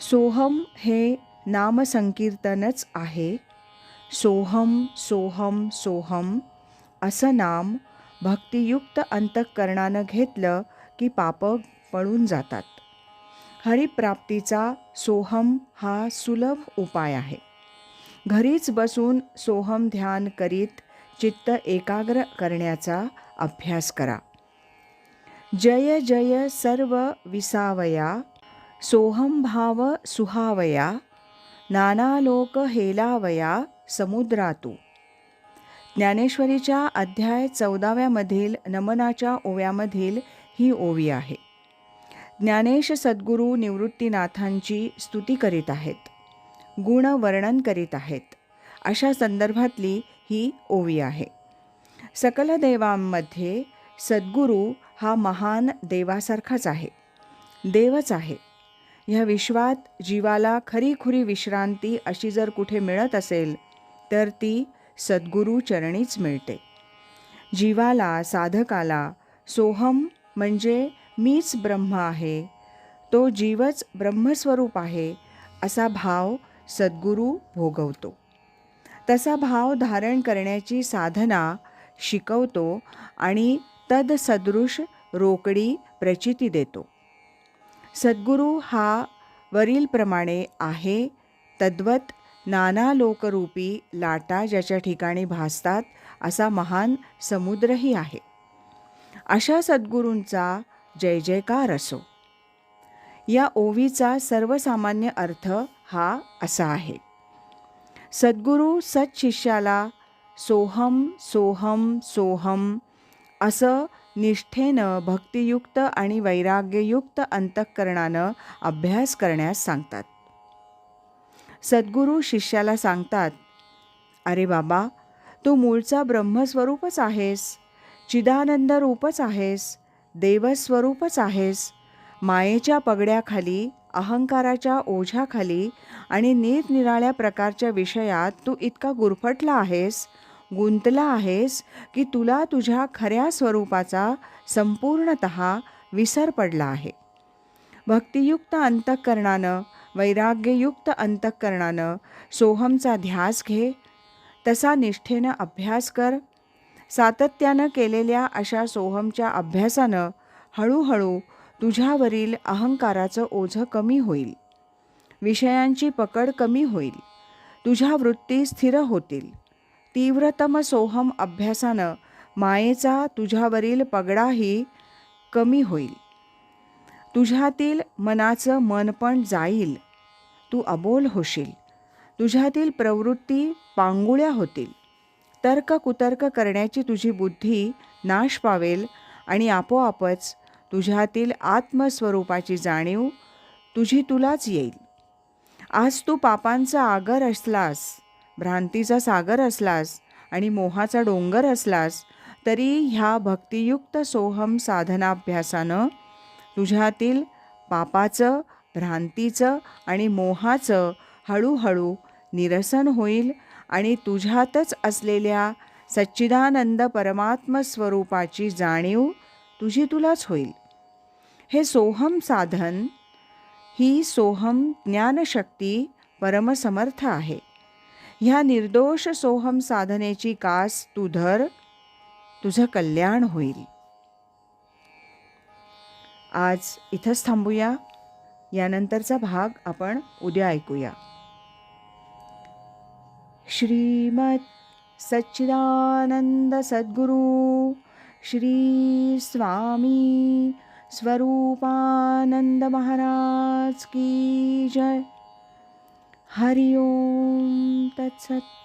सोहम हे नामसंकीर्तनच आहे. सोहम सोहम सोहम असं नाम भक्तियुक्त अंतःकरणानं घेतलं की पाप पळून जातात. हरिप्राप्तीचा सोहम हा सुलभ उपाय आहे. घरीच बसून सोहम ध्यान करीत चित्त एकाग्र करण्याचा अभ्यास करा. जय जय सर्व विसावया सोहम भाव सुहावया नानालोक हेलावया समुद्रातू. ज्ञानेश्वरीच्या अध्याय चौदाव्यामधील नमनाच्या ओव्यामधील ही ओवी आहे. ज्ञानेश सद्गुरू निवृत्तीनाथांची स्तुती करीत आहेत. गुण वर्णन करीत आहेत. अशा संदर्भातली ही ओवी आहे. सकल देवांमध्ये सद्गुरू हा महान देवासारखाच आहे. देवच आहे. ह्या विश्वात जीवाला खरीखुरी विश्रांती अशी जर कुठे मिळत असेल तर ती सद्गुरू चरणीच मिळते. जीवाला साधकाला सोहम म्हणजे मीच ब्रह्म आहे तो जीवच ब्रह्मस्वरूप आहे असा भाव सद्गुरू भोगवतो. तसा भाव धारण करण्याची साधना शिकवतो आणि तदसदृश रोकडी प्रचिती देतो. सद्गुरू हा वरीलप्रमाणे आहे. तद्वत नाना लोकरूपी लाटा ज्याच्या ठिकाणी भासतात असा महान समुद्रही आहे. अशा सद्गुरूंचा जय जयकार असो. या ओवीचा सर्वसामान्य अर्थ हा असा आहे. सद्गुरू सत्शिष्याला सोहम सोहम सोहम असं निष्ठेनं भक्तियुक्त आणि वैराग्ययुक्त अंतःकरणानं अभ्यास करण्यास सांगतात. सद्गुरू शिष्याला सांगतात अरे बाबा तू मूळचा ब्रह्मस्वरूपच आहेस चिदानंद रूपच आहेस देवस्वरूपच आहेस मायेच्या पगड्याखाली अहंकाराच्या ओझ्याखाली आणि निरनिराळ्या प्रकारच्या विषयात तू इतका गुरफटला आहेस गुंतला आहेस की तुला तुझ्या खऱ्या स्वरूपाचा संपूर्णत विसर पडला आहे. भक्तियुक्त अंतःकरणानं वैराग्ययुक्त अंतःकरणानं सोहमचा ध्यास घे. तसा निष्ठेनं अभ्यास कर. सातत्यानं केलेल्या अशा सोहमच्या अभ्यासानं हळूहळू तुझ्यावरील अहंकाराचं ओझं कमी होईल. विषयांची पकड कमी होईल. तुझ्या वृत्ती स्थिर होतील. तीव्रतम सोहम अभ्यासानं मायेचा तुझ्यावरील पगडाही कमी होईल. तुझ्यातील मनाचं मन पण जाईल. तू अबोल होशील. तुझ्यातील प्रवृत्ती पांगुळ्या होतील. तर्क कुतर्क करण्याची तुझी बुद्धी नाश पावेल आणि आपोआपच तुझ्यातील आत्मस्वरूपाची जाणीव तुझी तुलाच येईल. आज तू पापांचा आगर असलास भ्रांतीचा सागर असलास आणि मोहाचा डोंगर असलास तरी ह्या भक्तियुक्त सोहम साधनाभ्यासानं तुझ्यातील पापाचं भ्रांतीचं आणि मोहाचं हळूहळू निरसन होईल आणि तुझ्यातच असलेल्या सच्चिदानंद परमात्म स्वरूपाची जाणीव तुझी तुलाच होईल. हे सोहम साधन ही सोहम ज्ञानशक्ती परमसमर्थ आहे. ह्या निर्दोष सोहम साधनेची कास तू धर तुझं कल्याण होईल. आज इथंच थांबूया. यानंतरचा भाग आपण उद्या ऐकूया. श्रीमत सच्चिदानंद सद्गुरू श्री स्वामी स्वरूपानंद महाराज की जय. हरि ओम तत्सत